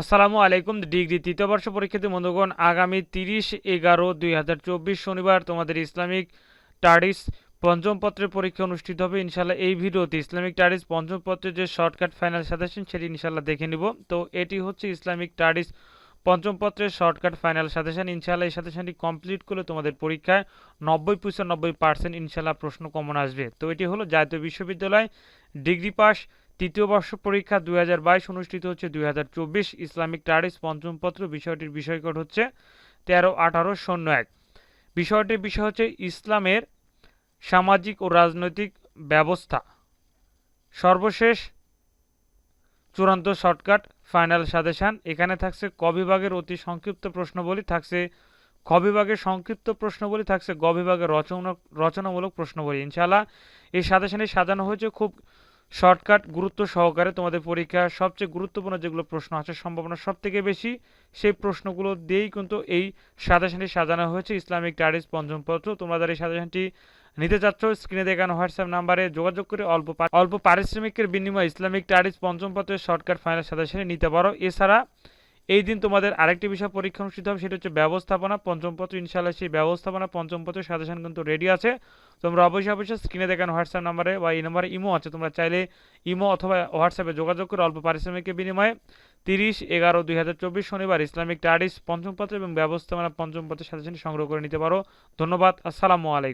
আসসালামু আলাইকুম, ডিগ্রি তৃতীয় বর্ষ পরীক্ষার্থী বন্ধুগণ, আগামী তিরিশ এগারো দুই হাজার চব্বিশ শনিবার তোমাদের ইসলামিক টার্ডিস পঞ্চম পত্রের পরীক্ষা অনুষ্ঠিত হবে। ইনশাল্লাহ এই ভিডিওতে ইসলামিক টার্ডিস পঞ্চম পত্রের যে শর্টকাট ফাইনাল সাজেশন সেটি ইনশাল্লাহ দেখে নিব। তো এটি হচ্ছে ইসলামিক টার্ডিস পঞ্চম পত্রের শর্টকাট ফাইনাল সাজেশন। ইনশাল্লাহ এই সাজেশনটি কমপ্লিট করলে তোমাদের পরীক্ষায় নব্বই পঁচানব্বই পার্সেন্ট ইনশাল্লাহ প্রশ্ন কমন আসবে। তো এটি হলো জাতীয় বিশ্ববিদ্যালয় ডিগ্রি পাস তৃতীয় বর্ষ পরীক্ষা দুই হাজার বাইশ অনুষ্ঠিত হচ্ছে দুই হাজার চব্বিশ ইসলামিক টার্ডিস পঞ্চম পত্র বিষয়টির বিষয়কোড হচ্ছে তেরো আঠারো শূন্য এক। বিষয়টির বিষয় হচ্ছে ইসলামের সামাজিক ও রাজনৈতিক ব্যবস্থা। সর্বশেষ চূড়ান্ত শর্টকাট, ফাইনাল সাজেশান। এখানে থাকছে ক বিভাগের অতি সংক্ষিপ্ত প্রশ্নবলী, থাকছে খ বিভাগের সংক্ষিপ্ত প্রশ্নবলী, থাকছে গ বিভাগের রচনা রচনামূলক প্রশ্নবলী। ইনশাআল্লাহ এই সাজেশানে সাজানো হয়েছে। খুব শর্টকাট, গুরুত্ব সহকারে তোমাদের পরীক্ষার সবচেয়ে গুরুত্বপূর্ণ যেগুলো প্রশ্ন আছে, সম্ভাবনা সব থেকে বেশি, সেই প্রশ্নগুলো দিয়েই কিন্তু এই সাজেশনটি সাজানো হয়েছে, ইসলামিক টারিস পঞ্চম পত্র তোমরা যারা এই সাজেশনটি নিতে চাচ্ছ স্ক্রিনে দেখানো হোয়াটসঅ্যাপ নাম্বারে যোগাযোগ করে অল্প অল্প পারিশ্রমিকের বিনিময়ে ইসলামিক টারিস পঞ্চম পত্রের শর্টকাট ফাইনাল সাজেশনে নিতে পারো। এছাড়া এই দিন তোমাদের আরেকটি বিষয় পরীক্ষা অনুষ্ঠিত হবে, সেটা হচ্ছে ব্যবস্থাপনা। পঞ্চম পত্র, ইনশাআল্লাহ সেই ব্যবস্থাপনা পঞ্চম পত্রের সাজেশন কিন্তু রেডি আছে। তোমরা অবশ্যই অবশ্যই স্ক্রিনে দেখানো হোয়াটসঅ্যাপ নাম্বারে বা এই নাম্বারে ইমো আছে। তোমরা চাইলে ইমো অথবা হোয়াটসঅ্যাপে যোগাযোগ করে অল্প পারিশ্রমিকের বিনিময়ে তিরিশ এগারো দুই হাজার চব্বিশ শনিবার ইসলামিক টার্ডিস পঞ্চম পত্র এবং ব্যবস্থাপনা পঞ্চম পত্রের সাজেশন সংগ্রহ করে নিতে পারো। ধন্যবাদ, আসসালামু আলাইকুম।